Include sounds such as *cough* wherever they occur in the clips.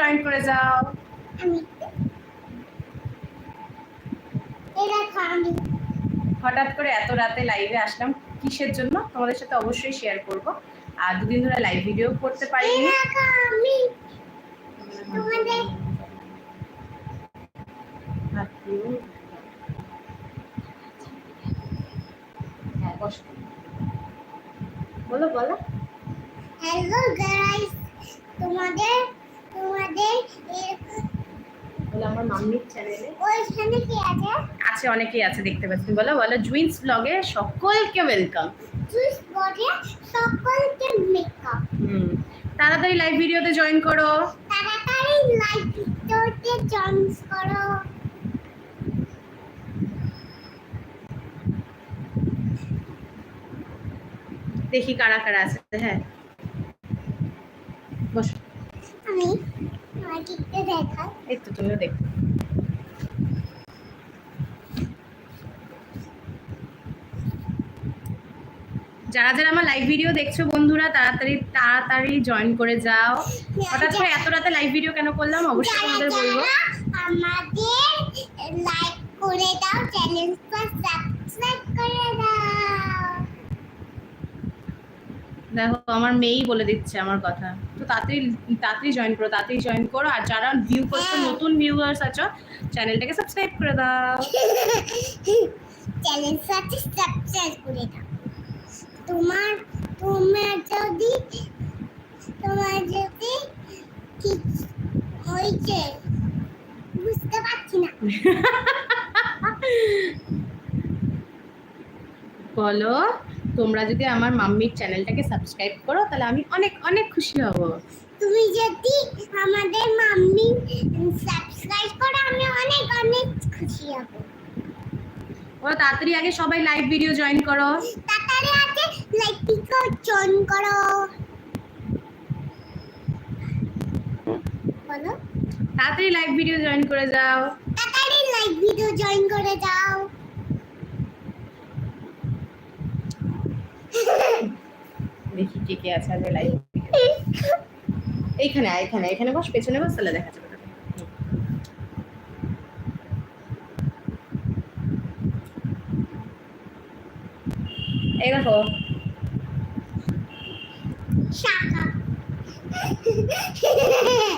Join করে যাও। হঠাৎ করে এত রাতে লাইভে আসলাম কিসের জন্য? তোমাদের সাথে অবশ্যই শেয়ার করব। আর দুদিন ধরে লাইভ ভিডিও করতে পারিনি। হ্যাঁ। বলো বলো। হ্যালো গাইস তোমাদের তোমাদের এর- বলো আমার আছে, অনেকেই আছে দেখতে বলো বলো, জুইন্স ব্লগে সকলকে ওয়েলকাম তাড়াতাড়ি লাইভ ভিডিওতে জয়েন করো তাড়াতাড়ি লাইক ভিডিওতে জয়েন করো। দেখি কারা কারা আছে হ্যাঁ। আমি। তো তুমিও দেখো। যারা যারা আমার লাইভ ভিডিও দেখছ বন্ধুরা তাড়াতাড়ি তাড়াতাড়ি জয়েন করে যাও। হঠাৎ করে এত রাতে লাইভ ভিডিও কেন করলাম? অবশ্যই তোমাদের বলব। আমাদের লাইক করে দাও চ্যানেলটা সাবস্ক্রাইব করে দাও। দেখো আমার মেয়েই বলে দিচ্ছে আমার কথা। তো তাড়াতাড়ি তাড়াতাড়ি জয়েন করো তাড়াতাড়ি জয়েন করো। আর যারা ভিউ করছ নতুন ভিউয়ার্স আছো চ্যানেলটাকে সাবস্ক্রাইব করে দাও। চ্যানেল সাবস্ক্রাইব করে দাও। তোমার তোমার যদি তোমার যদি ঠিক হয়েছে বুঝতে পারছি না। *laughs* বলো। তোমরা যদি আমার মাম্মির চ্যানেলটাকে সাবস্ক্রাইব করো তাহলে আমি অনেক অনেক খুশি হব। তুমি যদি আমাদের মাম্মি সাবস্ক্রাইব করো আমি অনেক অনেক খুশি হব। ও তাড়াতাড়ি আগে সবাই লাইভ ভিডিও জয়েন করো। তাড়াতাড়ি আগে লাইক জন করো। বলো। তাড়াতাড়ি লাইভ ভিডিও জয়েন করে যাও। তাড়াতাড়ি লাইক ভিডিও জয়েন করে যাও। দেখি কে কে আছে আগে লাইভ এইখানে আয়, এখানে এখানে বস পেছনে বস তাহলে দেখা যাবে। এই দেখো।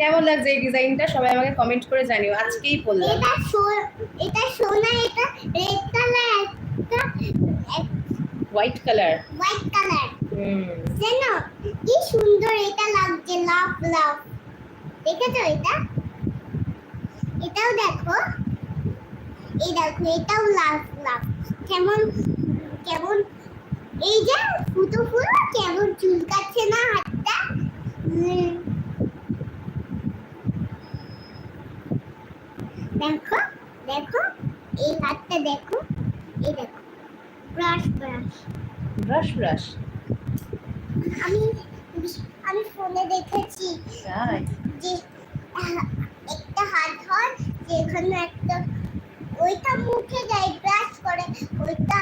কেমন লাগছে এই ডিজাইনটা সবাই আমাকে কমেন্ট করে জানিও। আজকেই পরলাম এটা এটা সোনা এটা রেড কালার একটা হোয়াইট কালার হোয়াইট কালার জানো কি সুন্দর এটা লাগছে লাভ লাভ দেখেছ এটা? এটাও দেখো। এই দেখো, এটাও লাভ লাভ কেমন কেমন, এই যে ফুটো ফুল, কেমন চুলকাচ্ছে না হাতটা। দেখো দেখো, এই হাতটা দেখো, এই দেখো। Brush brush. Brush brush. আমি আমি ফোনে দেখেছি যে একটা হাত হয় যেখানে একটা ওইটা মুখে দেয় ব্রাশ করে। ওইটা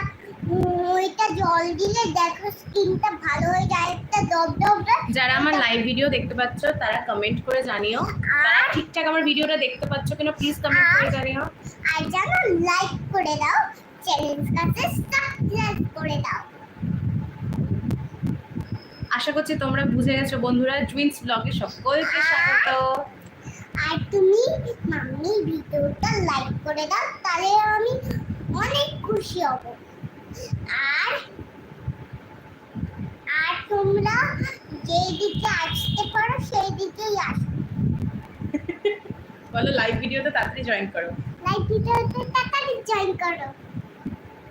ওইটা জল দিলে দেখো স্কিনটা ভালো হয়ে যায় একটা দব দব যারা আমার লাইভ ভিডিও দেখতে পাচ্ছ তারা কমেন্ট করে জানিও। তারা ঠিকঠাক আমার ভিডিওটা দেখতে পাচ্ছ কিনা প্লিজ কমেন্ট করে জানিও। আর জানো লাইক করে দাও চ্যানেলটাকে সাবস্ক্রাইব করে দাও। আশা করছি তোমরা বুঝে গেছো বন্ধুরা জুইন্স ব্লগে সকলকে স্বাগত। আর তুমি মাম্মি ভিডিওটা লাইক করে দাও তাহলে আমি অনেক খুশি হব। আর আর তোমরা যেই দিকে আসতে পারো সেই দিকেই আসো। বলো লাইভ ভিডিওতে তাড়াতাড়ি জয়েন করো। লাইক ভিডিওতে তাড়াতাড়ি জয়েন করো।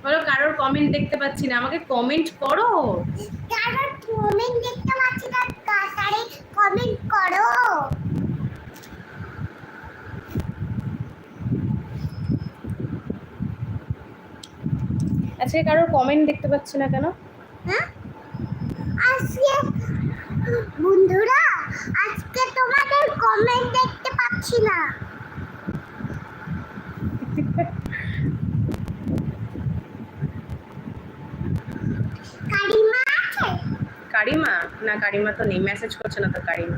বলো কারোর কমেন্ট দেখতে পাচ্ছি না। আমাকে কমেন্ট করো। কারণ কমেন্ট দেখতে পাচ্ছি না তাড়াতাড়ি কমেন্ট করো। আজকে কারোর কমেন্ট দেখতে পাচ্ছি না কেন? হ্যাঁ? আজকে বন্ধুরা আজকে তোমাদের কমেন্ট দেখতে পাচ্ছি না কারিমা আছে কারিমা না কারিমা তো নেই মেসেজ করছে না তো কারিমা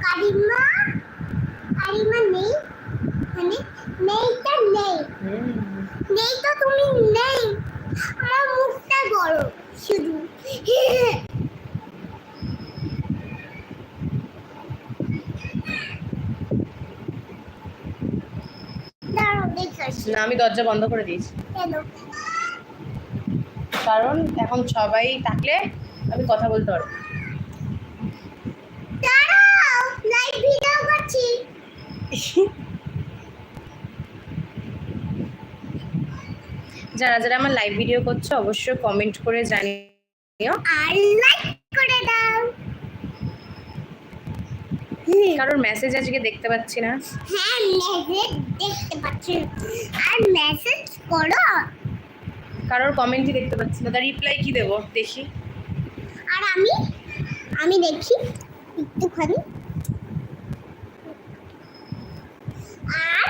কারিমা কারিমা নেই? মানে নেইটা নেই। নেই তো তুমি নেই। আমার মুখটা বড় শুধু। দাঁড়াও দেখে আসি। না আমি দরজা বন্ধ করে দিয়েছি। কারণ এখন সবাই থাকলে আমি কথা বলতে পারব। যারা যারা আমার লাইভ ভিডিও করছে অবশ্যই কমেন্ট করে জানিও। আর লাইক করে দাও। কারোর মেসেজ আজকে দেখতে পাচ্ছি না। হ্যাঁ মেসেজ দেখতে পাচ্ছি। আর মেসেজ করো। কারোর কমেন্টই দেখতে পাচ্ছি না। তার রিপ্লাই কি দেবো? দেখি। আর আমি? আমি দেখি। একটুখানি। আর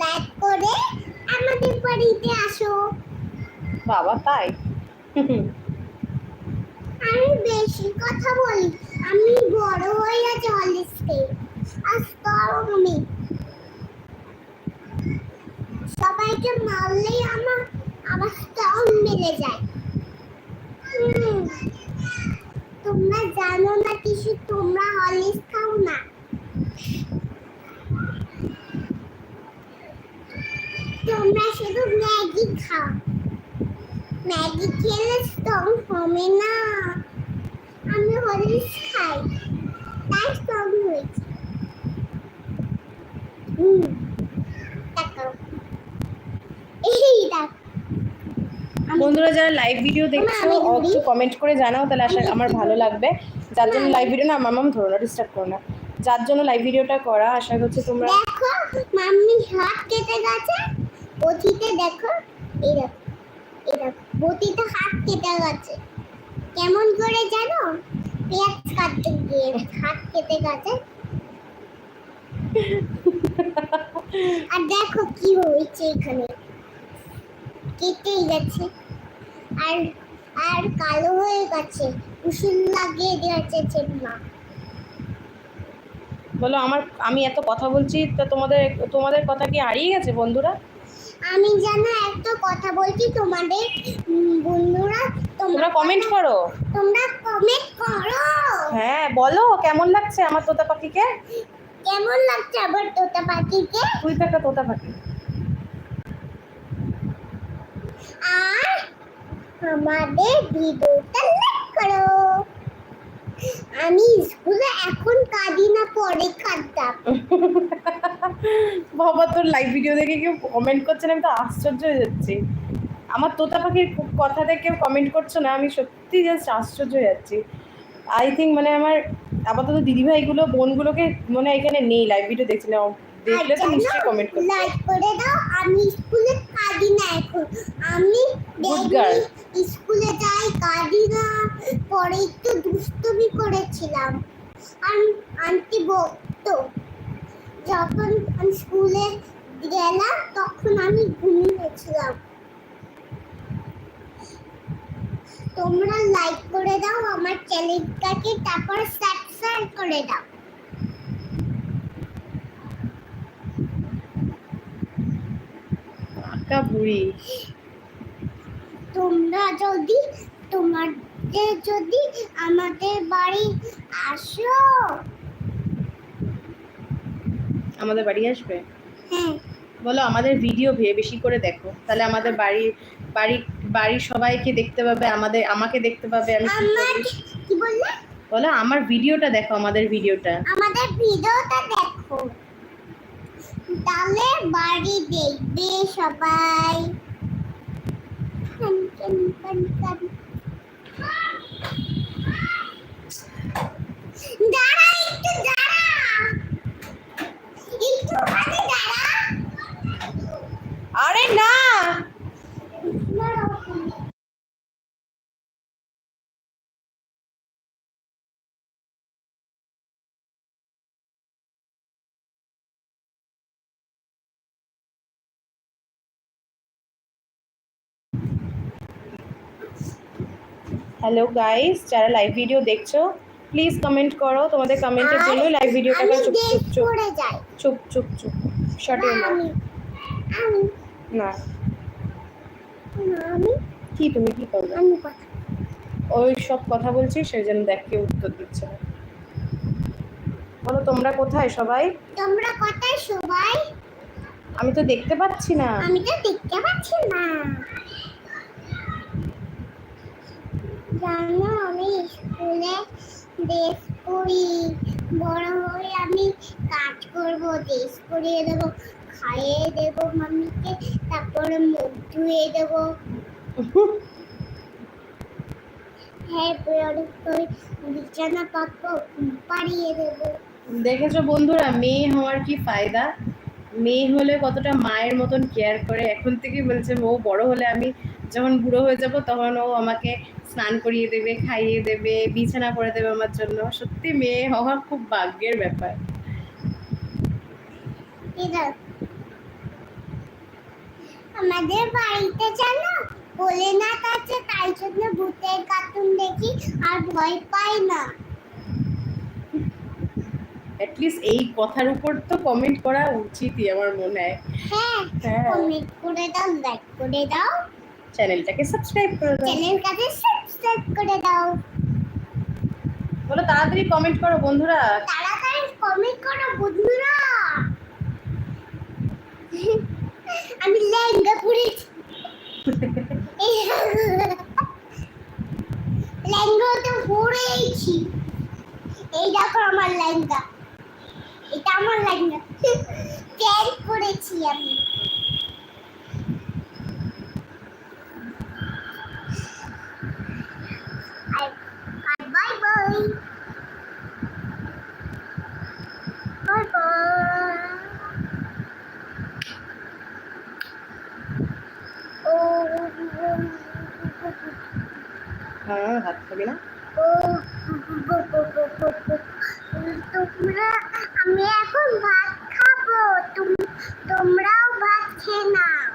লাইক করে আমাদের বাড়িতে আসো। বাবা তাই? আমি বেশি কথা বলি। আমি বড় হয়ে গেছি হলিস্টে আমি সবাইকে মারলেই আমার স্ট্রং মিলে যায়। তোমরা জানো না কিছু তোমরা হলিস খাও না। তোমরা শুধু ম্যাগি খাও। ম্যাগি খেলে স্ট্রং হবে না। আমি হলিস খাই, তাই স্ট্রং হয়েছে। হুম তাকাও এই দেখ আমি বন্ধুরা যারা লাইভ ভিডিও দেখছ। একটু কমেন্ট করে জানাও তাহলে আশা আমার ভালো লাগবে। যার জন্য লাইভ ভিডিও না আমার মাম ধরো না ডিস্টার্ব করো না। যার জন্য লাইভ ভিডিওটা করা আশা করছি তোমরা দেখো মাম্মি হাত কেটে গেছে বটিতে দেখো এই দেখো এই দেখো বটিতে হাত কেটে গেছে। কেমন করে জানো? পেঁয়াজ কাটতে গিয়ে হাত কেটে গেছে। আর দেখো কি হয়েছে এখানে। কেটেই গেছে। আর আর কালো হয়ে গেছে। উসুল লাগিয়ে দিয়েছে মা বলো আমার আমি এত কথা বলছি তা তোমাদের তোমাদের কথা কি হারিয়ে গেছে বন্ধুরা? আমি জানো একটা কথা বলছি তোমাদের বন্ধুরা তোমরা কমেন্ট করো। তোমরা কমেন্ট করো। হ্যাঁ বলো কেমন লাগছে আমার তোতা পাখিকে? কেমন লাগছে আবার তোতা পাখিকে? তুই তো একটা তোতা পাখি। আর আমাদের ভিডিওটা লাইক করো। আমি স্কুলে এখন কাঁদি না, পরে কাঁদতাম। বাবা, তোর লাইভ ভিডিও দেখে কেউ কমেন্ট করছে না, আমি তো আশ্চর্য হয়ে যাচ্ছি। আমার তোতা পাখির কথা দেখে কেউ কমেন্ট করছ না, আমি সত্যি জাস্ট আশ্চর্য হয়ে যাচ্ছি। আই থিঙ্ক মানে আমার আপাতত দিদিভাইগুলো, বোনগুলোকে মনে এখানে নেই লাইভ ভিডিও দেখছিলাম। দেখলে তো নিশ্চয়ই কমেন্ট করবে লাইক করে দাও আমি স্কুলে কাঁদি না এখন। আমি. স্কুলে যাই কাঁদি না। পরে একটু দুষ্টুমি করেছিলাম। আর আন্টি বকতো যখন আমি স্কুলে গেলাম তখন আমি ঘুমিয়েছিলাম তোমরা লাইক করে দাও আমার চ্যানেলটাকে তারপর সাবস্ক্রাইব করে দাও। পাকা বুড়ি। তোমরা যদি তোমাদের যদি আমাদের বাড়ি আসো। আমাদের বাড়ি আসবে? হ্যাঁ। বলো আমাদের ভিডিও বেশি করে দেখো। তাহলে আমাদের বাড়ি বাড়ি বাড়ির সবাইকে দেখতে পাবে আমাদের আমাকে দেখতে পাবে আমি। কি বললে? বলো আমার ভিডিওটা দেখো আমাদের ভিডিওটা আমাদের ভিডিওটা দেখো। তাহলে বাড়ি দেখবে সবাই। হ্যালো গাইস যারা লাইভ ভিডিও দেখছ প্লিজ কমেন্ট করো। তোমাদের কমেন্টের জন্য লাইভ ভিডিওটা আমি চুপ চুপ চুপ চুপ চুপ চুপ। শট না, কি তুমি কি করবে? ওই সব কথা বলছি সেই জন্য দেখ কেউ উত্তর দিচ্ছে। না বলো তোমরা কোথায় সবাই? তোমরা কোথায় সবাই? আমি তো দেখতে পাচ্ছি না। আমি তো দেখতে পাচ্ছি না। জানো, আমি স্কুলে ড্রেস পরি। বড় হয়ে আমি কাজ করব ড্রেস পরিয়ে দেবো, খাইয়ে দেবো মাম্মিকে তারপরে মুখ ধুয়ে দেবো। হ্যাঁ দেখেছ বন্ধুরা, মেয়ে হওয়ার কি ফায়দা? মেয়ে হলে কতটা মায়ের মতন কেয়ার করে, এখন থেকে বলছে ও বড় হলে আমি যখন বুড়ো হয়ে যাব তখন ও আমাকে স্নান করিয়ে দেবে খাইয়ে দেবে বিছানা করে দেবে আমার জন্য। সত্যি মেয়ে হওয়া খুব ভাগ্যের ব্যাপার। আমাদের বাড়িতে জানো ভোলেনাথ আছে তাই জন্য ভূতের কার্টুন দেখি আর ভয় পাই না। অ্যাটলিস্ট এই কথার উপর তো কমেন্ট করা উচিতই আমার মনে হয়। হ্যাঁ হ্যাঁ। কমেন্ট করে দাও লাইক করে দাও। চ্যানেলটাকে সাবস্ক্রাইব করে দাও। চ্যানেল কাছে সাবস্ক্রাইব করে দাও। বলো তাড়াতাড়ি কমেন্ট করো বন্ধুরা। তাড়াতাড়ি কমেন্ট করো বন্ধুরা। আমি লেহেঙ্গা পরেছি। লেহেঙ্গা তো পরেছি। এই দেখো আমার লেহেঙ্গা। এটা আমার লেহেঙ্গা। প্যান্ট পরেছি আমি আর বাই বাই বাই বাই ও হ্যাঁ হাত খাবি না তোমরা আমি এখন ভাত খাব তোমরাও ভাত খেয়ে নাও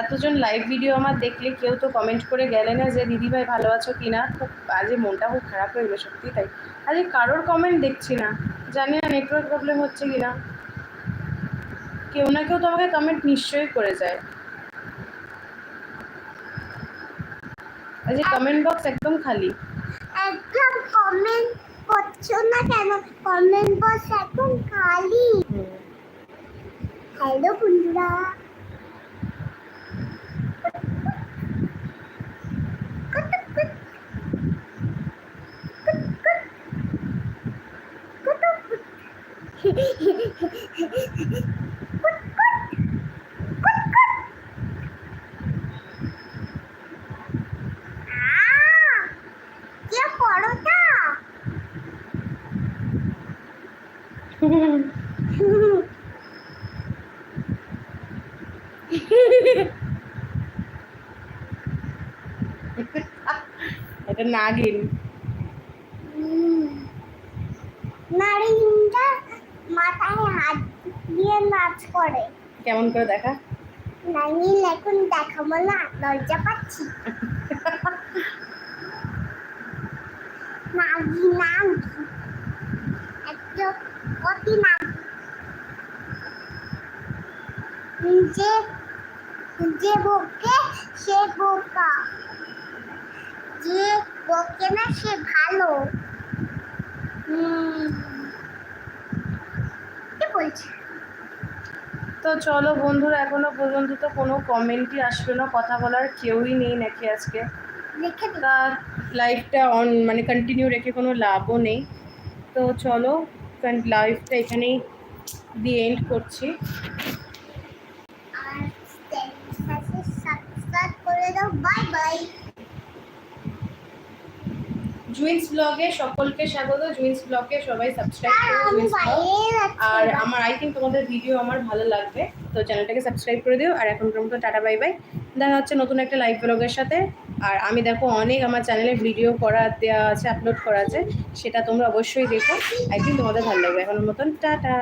এতজন লাইভ ভিডিও আমার দেখলে কেউ তো কমেন্ট করে গেলে না যে দিদি ভাই ভালো আছো কি না? খুব আজকে মনটা খুব খারাপ হয়ে গেলো সত্যি তাই। আজকে কারোর কমেন্ট দেখছি না। জানি না নেটওয়ার্ক প্রবলেম হচ্ছে কি না। কেউ না কেউ তো আমাকে কমেন্ট নিশ্চয়ই করে যায়। আজকে কমেন্ট বক্স একদম খালি। একদম কমেন্ট করছ না কেন? কমেন্ট বক্স এখন খালি। হ্যালো বন্ধুরা কে পরোটা এটা নাগিন। নারিন্দা মাথায় হাত দিয়ে নাচ করে। কেমন করে দেখা? নাইনিল এখন দেখাবো না লজ্জা পাচ্ছি। নাগি নাগি একটা কতি নাগ যে যে বকে সে বোকা। যে বকে না সে ভালো হুম কি বলছে তো চলো বন্ধুরা এখনও পর্যন্ত তো কোনো কমেন্টই আসবে না কথা বলার কেউই নেই নাকি আজকে। তার তা লাইফটা অন মানে কন্টিনিউ রেখে কোনো লাভও নেই। তো চলো লাইফটা এখানেই দিয়ে এন্ড করছি। আর করে দাও। বাই বাই জুইন্স ব্লগে সকলকে স্বাগত। জুইন্স ব্লগে সবাই সাবস্ক্রাইব আর করো জুইন্স আর আমার আই থিঙ্ক তোমাদের ভিডিও আমার ভালো লাগবে তো চ্যানেলটাকে সাবস্ক্রাইব করে দিও। আর এখনকার মতো টাটা বাই বাই দেখা হচ্ছে নতুন একটা লাইভ ব্লগের সাথে। আর আমি দেখো অনেক আমার চ্যানেলে ভিডিও করা দেওয়া আছে আপলোড করা আছে সেটা তোমরা অবশ্যই দেখো। আই থিঙ্ক তোমাদের ভালো লাগবে। এখনের মতন টাটা।